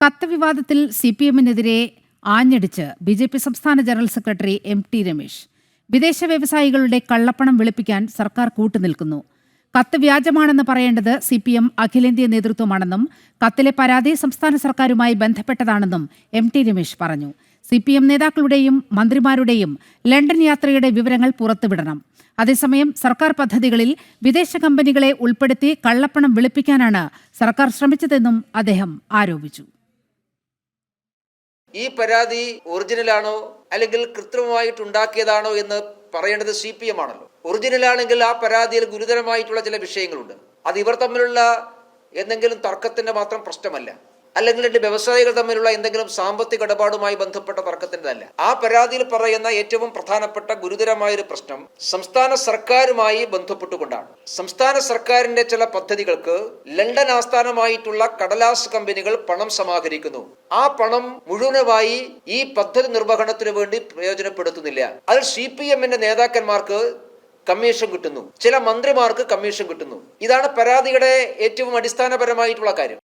കത്ത് വിവാദത്തിൽ C P എമ്മിനെതിരെ ആഞ്ഞടിച്ച് ബി ജെ പി സംസ്ഥാന general secretary M T Ramesh. വിദേശ വ്യവസായികളുടെ കള്ളപ്പണം വെളുപ്പിക്കാൻ സർക്കാർ കൂട്ടുനിൽക്കുന്നു. കത്ത് വ്യാജമാണെന്ന് പറയേണ്ടത് സി പി എം അഖിലേന്ത്യാ നേതൃത്വമാണെന്നും കത്തിലെ പരാതി സംസ്ഥാന സർക്കാരുമായി ബന്ധപ്പെട്ടതാണെന്നും എം ടി രമേശ് പറഞ്ഞു. സി പി എം നേതാക്കളുടെയും മന്ത്രിമാരുടെയും ലണ്ടൻ യാത്രയുടെ വിവരങ്ങൾ പുറത്തുവിടണം. അതേസമയം സർക്കാർ പദ്ധതികളിൽ വിദേശ കമ്പനികളെ ഉൾപ്പെടുത്തി കള്ളപ്പണം വെളുപ്പിക്കാനാണ് സർക്കാർ ശ്രമിച്ചതെന്നും അദ്ദേഹം ആരോപിച്ചു. ഈ പരാതി ഒറിജിനലാണോ അല്ലെങ്കിൽ കൃത്രിമമായിട്ട് ഉണ്ടാക്കിയതാണോ എന്ന് പറയേണ്ടത് സി പി എം ആണല്ലോ ഒറിജിനൽ ആണെങ്കിൽ ആ പരാതിയിൽ ഗുരുതരമായിട്ടുള്ള ചില വിഷയങ്ങളുണ്ട്. അത് ഇവർ തമ്മിലുള്ള എന്തെങ്കിലും തർക്കത്തിന്റെ മാത്രം പ്രശ്നമല്ല. അല്ലെങ്കിൽ രണ്ട് വ്യവസായികൾ തമ്മിലുള്ള എന്തെങ്കിലും സാമ്പത്തിക ഇടപാടുമായി ബന്ധപ്പെട്ട തർക്കത്തിന്റെതല്ല. ആ പരാതിയിൽ പറയുന്ന ഏറ്റവും പ്രധാനപ്പെട്ട ഗുരുതരമായ ഒരു പ്രശ്നം സംസ്ഥാന സർക്കാരുമായി ബന്ധപ്പെട്ടുകൊണ്ടാണ്. സംസ്ഥാന സർക്കാരിന്റെ ചില പദ്ധതികൾക്ക് ലണ്ടൻ ആസ്ഥാനമായിട്ടുള്ള കടലാസ് കമ്പനികൾ പണം സമാഹരിക്കുന്നു. ആ പണം മുഴുവനുമായി ഈ പദ്ധതി നിർവഹണത്തിന് വേണ്ടി പ്രയോജനപ്പെടുത്തുന്നില്ല. അതിൽ സി പി എമ്മിന്റെ നേതാക്കന്മാർക്ക് കമ്മീഷൻ കിട്ടുന്നു. ചില മന്ത്രിമാർക്ക് കമ്മീഷൻ കിട്ടുന്നു. ഇതാണ് പരാതിയുടെ ഏറ്റവും അടിസ്ഥാനപരമായിട്ടുള്ള കാര്യം.